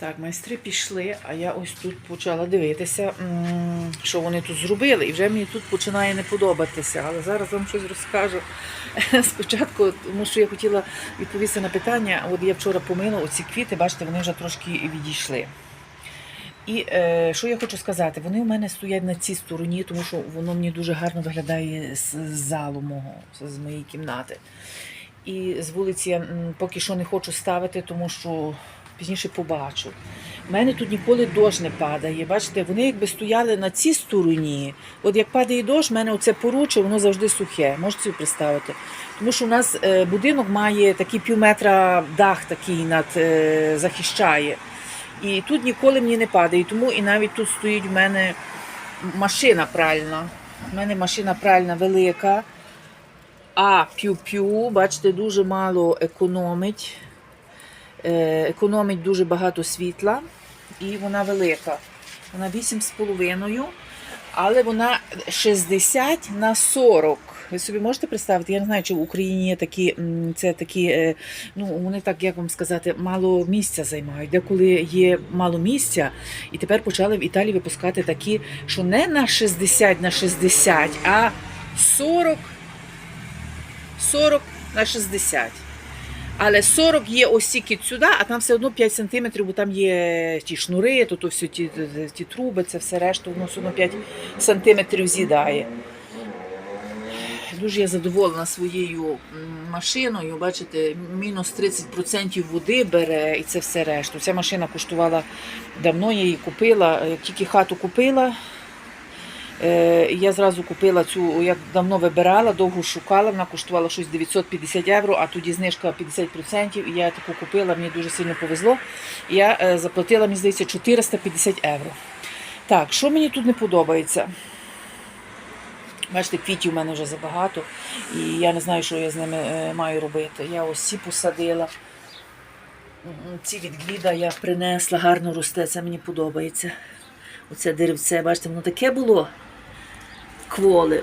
Так, майстри пішли, а я ось тут почала дивитися, що вони тут зробили. І вже мені тут починає не подобатися. Але зараз вам щось розкажу. Спочатку, тому що я хотіла відповісти на питання. От я вчора помила оці квіти, бачите, вони вже трошки відійшли. І е, що я хочу сказати, вони у мене стоять на цій стороні, тому що воно мені дуже гарно виглядає з, залу мого, з моєї кімнати. І з вулиці я поки що не хочу ставити, тому що пізніше побачу. У мене тут ніколи дощ не падає. Бачите, вони якби стояли на цій стороні. От як падає дощ, в мене оце поруче, воно завжди сухе. Можете собі представити. Тому що у нас е, будинок має такий пів метра дах такий над е, захищає. І тут ніколи мені не падає. Тому і навіть тут стоїть в мене машина пральна. У мене машина пральна велика. А п'ю-п'ю, бачите, дуже мало економить. Е, Економить дуже багато світла. І вона велика. Вона 8,5, але вона 60 на 40. Ви собі можете представити? Я не знаю, чи в Україні є такі, це такі, е, ну вони так, як вам сказати, мало місця займають. Деколи є мало місця, і тепер почали в Італії випускати такі, що не на 60 на 60, а 40 40 на 60. Але 40 є ось тільки сюди, а там все одно 5 см, бо там є ті шнури, то, то всі ті, ті труби, це все решта, воно все одно 5 см з'їдає. Дуже я задоволена своєю машиною. Бачите, мінус 30% води бере і це все решту. Ця машина коштувала давно, я її купила. Як тільки хату купила, Я зразу купила цю, як давно вибирала, довго шукала, вона коштувала щось 950 євро, а тоді знижка 50%, і я таку купила, мені дуже сильно повезло. Я е, заплатила, мені здається, 450 євро. Так, що мені тут не подобається? Бачите, квітів у мене вже забагато, і я не знаю, що я з ними е, маю робити. Я ось ці посадила. Ці від Гліда я принесла, гарно росте, це мені подобається. Оце деревце, бачите, воно таке було кволи.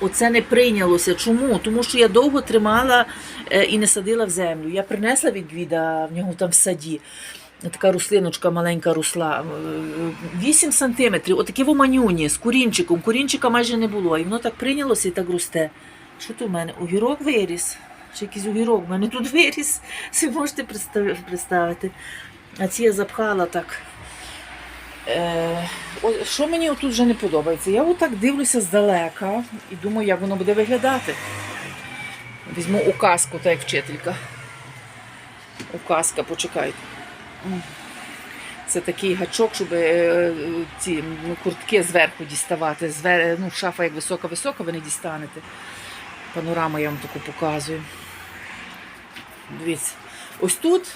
Оце не прийнялося. Чому? Тому що я довго тримала е, і не садила в землю. Я принесла від Гвіда, в нього там в саді. Така рослиночка маленька росла. 8 сантиметрів, отакі в манюні з курінчиком. Курінчика майже не було. І воно так прийнялося і так росте. Що тут в мене? Огірок виріс. Чи якийсь огірок? У мене тут виріс. Ви можете представити. А ці я запхала так. Е, що мені тут вже не подобається? Я отак дивлюся здалека і думаю, як воно буде виглядати. Візьму указку, так як вчителька. Указка, почекайте. Це такий гачок, щоб е, ці ну, куртки зверху діставати. Звер... Ну, шафа як висока-висока, ви не дістанете. Панораму я вам таку показую. Дивіться. Ось тут,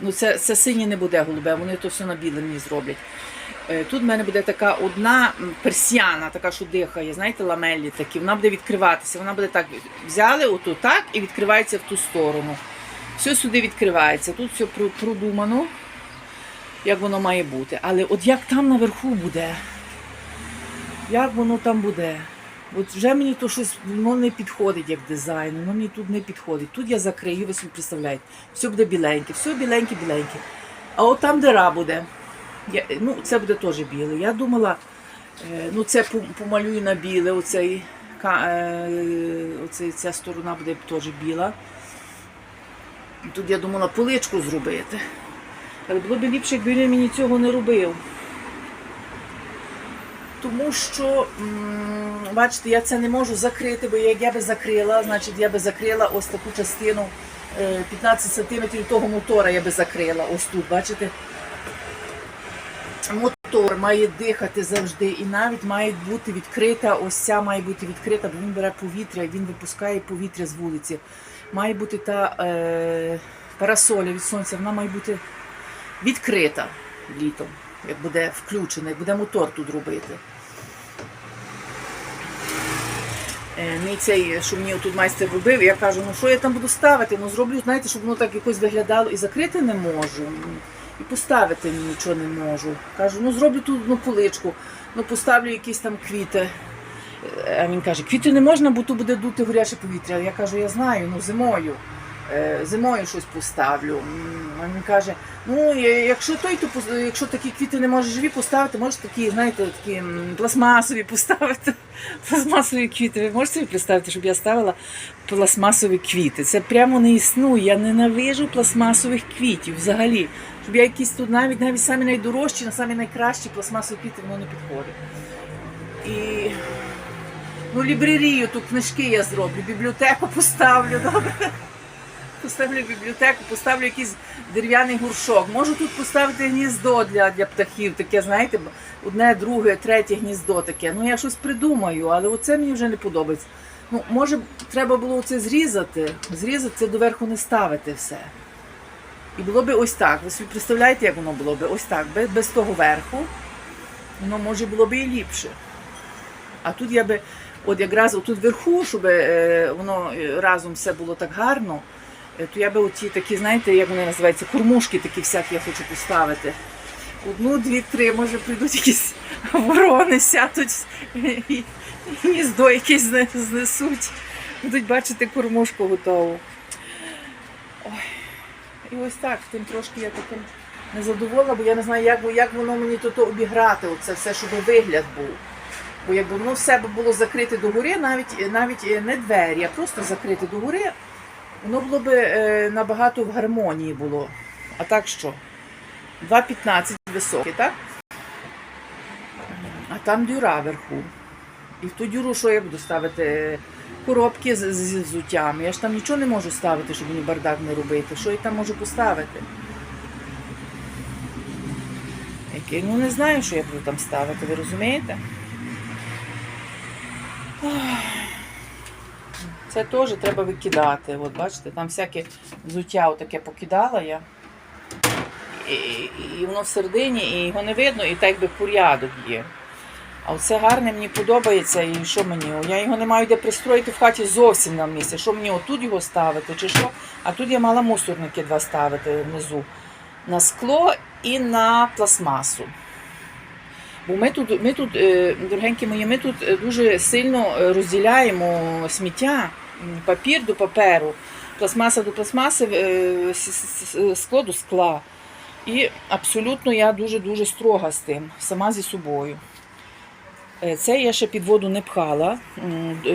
ну це, це синє не буде голубе, вони то все на біле зроблять. Е, Тут в мене буде така одна персіана, така, що дихає, знаєте, ламелі такі. Вона буде відкриватися. Вона буде так взяли оту так і відкривається в ту сторону. Все сюди відкривається. Тут все продумано, як воно має бути. Але от як там наверху буде, як воно там буде? От вже мені то щось воно не підходить як дизайн, воно мені тут не підходить. Тут я закрию, ви собі представляєте, все буде біленьке, все біленьке, біленьке. А от там дира буде. Я, ну, це буде теж біле. Я думала, е, ну це помалюю на біле, оцей, е, оцей, ця сторона буде теж біла. Тут я думала поличку зробити. Але було б ліпше, якби він мені цього не робив. Тому що, бачите, я це не можу закрити, бо як я би закрила, значить я би закрила ось таку частину е, 15 см того мотора я би закрила. Ось тут, бачите? Мотор має дихати завжди, і навіть має бути відкрита, ось ця має бути відкрита, бо він бере повітря, він випускає повітря з вулиці. Має бути та е, парасоля від сонця, вона має бути відкрита літом, як буде включена, як буде мотор тут робити. Е, Мій цей, що мені тут майстер робив, я кажу, ну що я там буду ставити? Ну зроблю, знаєте, щоб воно так якось виглядало і закрити не можу. І поставити нічого не можу. Кажу, ну зроблю тут одну поличку, ну поставлю якісь там квіти. Е, А він каже, квіти не можна, бо тут буде дути горяче повітря. Я кажу, я знаю, ну зимою. е, зимою щось поставлю. А він каже: ну, якщо той, то якщо такі квіти не можеш живі поставити, можеш такі, знаєте, такі пластмасові поставити. Пластмасові квіти. Ви можете собі представити, щоб я ставила пластмасові квіти? Це прямо не існує. Я ненавижу пластмасових квітів взагалі. Щоб я якісь тут навіть навіть самі найдорожчі, на самі найкращі пластмасові квіти, воно не підходить. І ну, лібрерію, тут книжки я зроблю, бібліотеку поставлю, добре. Поставлю бібліотеку, поставлю якийсь дерев'яний гуршок. Можу тут поставити гніздо для, для птахів, таке, знаєте, одне, друге, третє гніздо таке. Ну я щось придумаю, але оце мені вже не подобається. Ну, може, треба було це зрізати, зрізати це доверху не ставити все. І було би ось так. Ви собі представляєте, як воно було би? Ось так, без, без того верху. Воно може було би і ліпше. А тут я би, от якраз отут вверху, щоб е, воно е, разом все було так гарно, е, то я би оті такі, знаєте, як вони називаються, кормушки такі всякі я хочу поставити. Одну, дві, три, може прийдуть якісь ворони, сядуть і гніздо якесь знесуть. Будуть бачити кормушку готову. Ой. І ось так, тим трошки я таким незадоволена, бо я не знаю, як, як воно мені тут обіграти, оце все, щоб вигляд був. Бо якби воно все б було закрите догори, навіть, навіть е, не двері, а просто закрите догори, воно було б е, набагато в гармонії було. А так що? 2,15 високі, так? А там дюра вверху. І в ту дюру що я буду ставити? Коробки з, з, з взуттям. Я ж там нічого не можу ставити, щоб мені бардак не робити. Що я там можу поставити? Який? Ну не знаю, що я буду там ставити, ви розумієте? Це теж треба викидати. От бачите, там всяке взуття отаке покидала я. І, і воно всередині, і його не видно, і так якби порядок є. А оце гарне мені подобається, і що мені? Я його не маю де пристроїти в хаті зовсім на місці. Що мені отут його ставити, чи що? А тут я мала мусорники два ставити внизу. На скло і на пластмасу. Бо ми тут, ми тут, е, дорогенькі мої, ми тут е, дуже сильно е, розділяємо сміття, папір до паперу, пластмаса до пластмаси, скло до скла. І абсолютно я дуже-дуже строга з тим, сама зі собою. Е, Це я ще під воду не пхала,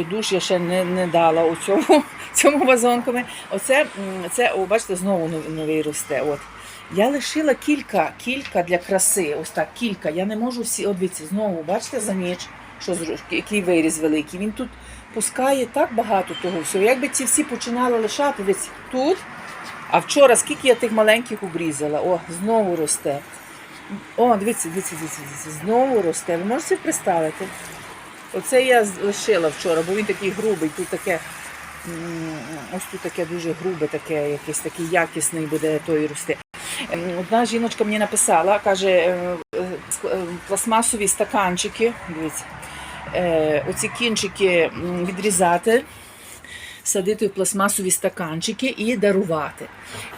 душ я ще не, не дала у цьому, цьому вазонками. Оце, це, о, бачите, знову новий росте. От. Я лишила кілька, кілька для краси. Ось так, кілька. Я не можу всі. От знову, бачите, за ніч, що який виріз великий. Він тут пускає так багато того всього. Якби ці всі починали лишати, дивіться, тут. А вчора скільки я тих маленьких обрізала? О, знову росте. О, дивіться, дивіться, дивіться, дивіться, знову росте. Ви можете представити? Оце я лишила вчора, бо він такий грубий, тут таке. Ось тут таке дуже грубе, таке, якийсь такий якісний буде той рости. Ем, Одна жіночка мені написала, каже, е, е, е, пластмасові стаканчики, дивіться, оці кінчики відрізати, садити в пластмасові стаканчики і дарувати.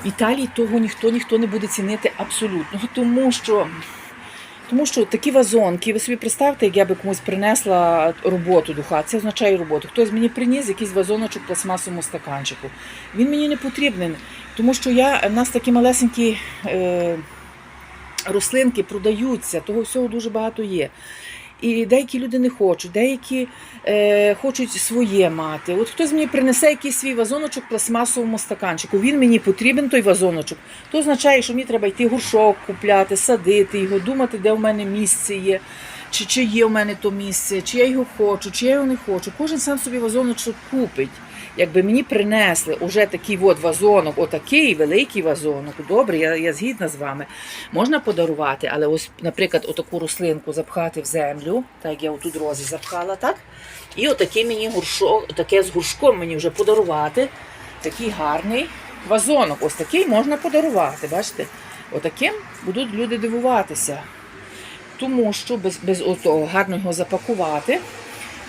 В Італії того ніхто ніхто не буде цінити абсолютно, тому що. Тому що такі вазонки, ви собі представте, як я би комусь принесла роботу до хати, це означає роботу. Хтось мені приніс якийсь вазоночок в пластмасовому стаканчику. Він мені не потрібен, тому що я, в нас такі малесенькі е, рослинки продаються, того всього дуже багато є. І деякі люди не хочуть, деякі е, хочуть своє мати. От хтось мені принесе якийсь свій вазоночок в пластмасовому стаканчику. Він мені потрібен, той вазоночок. То означає, що мені треба йти горшок купляти, садити його, думати, де в мене місце є, чи, чи є в мене то місце, чи я його хочу, чи я його не хочу. Кожен сам собі вазоночок купить. Якби мені принесли уже такий от вазонок, отакий великий вазонок, добре, я, я згідна з вами. Можна подарувати, але ось, наприклад, отаку рослинку запхати в землю, так як я отут рози запхала, так? І отакий мені горшок, таке з горшком мені вже подарувати. Такий гарний вазонок. Ось такий можна подарувати. Бачите? Отаким будуть люди дивуватися. Тому що без, без отого гарно його запакувати.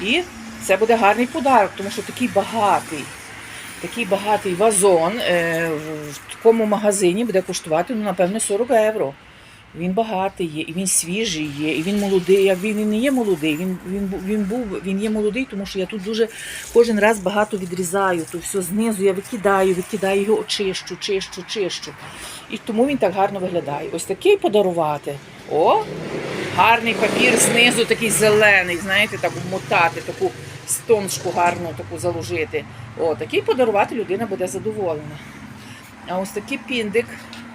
І це буде гарний подарок, тому що такий багатий. Такий багатий вазон е, в- такому магазині буде коштувати, ну, напевне, 40 євро. Він багатий є, і він свіжий є, і він молодий. Як він, не є молодий, він, він, він був, він є молодий, тому що я тут дуже кожен раз багато відрізаю, то все знизу я викидаю, викидаю його, очищу, чищу, чищу. І тому він так гарно виглядає. Ось такий подарувати. О, гарний папір знизу, такий зелений, знаєте, так вмотати, таку стонжку гарну таку заложити. О, такий подарувати людина буде задоволена. А ось такий піндик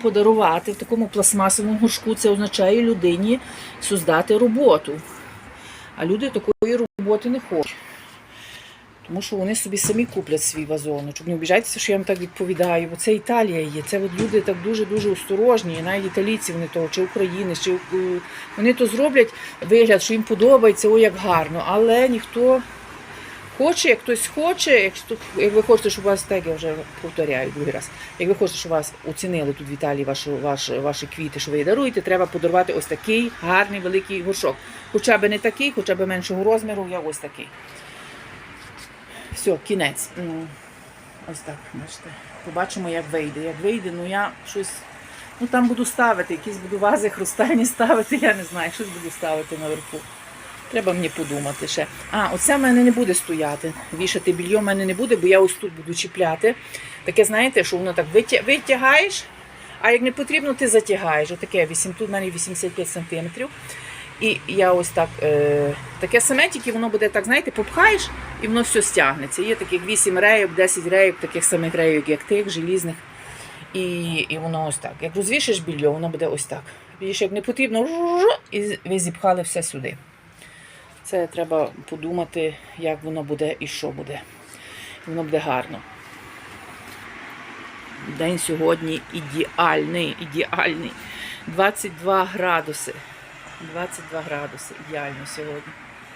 подарувати в такому пластмасовому горшку, це означає людині создати роботу. А люди такої роботи не хочуть. Тому що вони собі самі куплять свій вазоночок. Не обіжайтеся, що я вам так відповідаю, бо це Італія є. Це от люди так дуже-дуже осторожні, і навіть італійці вони того, чи України, чи е, вони то зроблять вигляд, що їм подобається, о, як гарно, але ніхто хоче, як хтось хоче, як, як ви хочете, щоб вас так, я вже повторяю другий раз. Як ви хочете, щоб вас оцінили тут в Італії вашу, ваш, ваші квіти, що ви даруєте, треба подарувати ось такий гарний великий горшок. Хоча б не такий, хоча б меншого розміру, я ось такий. Все, кінець. М, Ось так, бачите. Побачимо, як вийде. Як вийде, ну я щось. Ну там буду ставити, якісь буду вази хрустальні ставити, я не знаю, щось буду ставити наверху. Треба мені подумати ще. А, оце в мене не буде стояти. Вішати більйо в мене не буде, бо я ось тут буду чіпляти. Таке, знаєте, що воно так витягаєш, а як не потрібно, ти затягаєш. Отаке, вісім- тут в мене 85 сантиметрів. І я ось так, е, таке саме, тільки воно буде так, знаєте, попхаєш і воно все стягнеться. Є таких 8 рейок, 10 рейок, таких самих рейок, як тих, желізних. І, і воно ось так. Як розвішиш більйо, воно буде ось так. Більше як не потрібно, і ви зіпхали все сюди. Це треба подумати, як воно буде і що буде. Воно буде гарно. День сьогодні ідеальний, ідеальний. 22 градуси. 22 градуси. Ідеально сьогодні.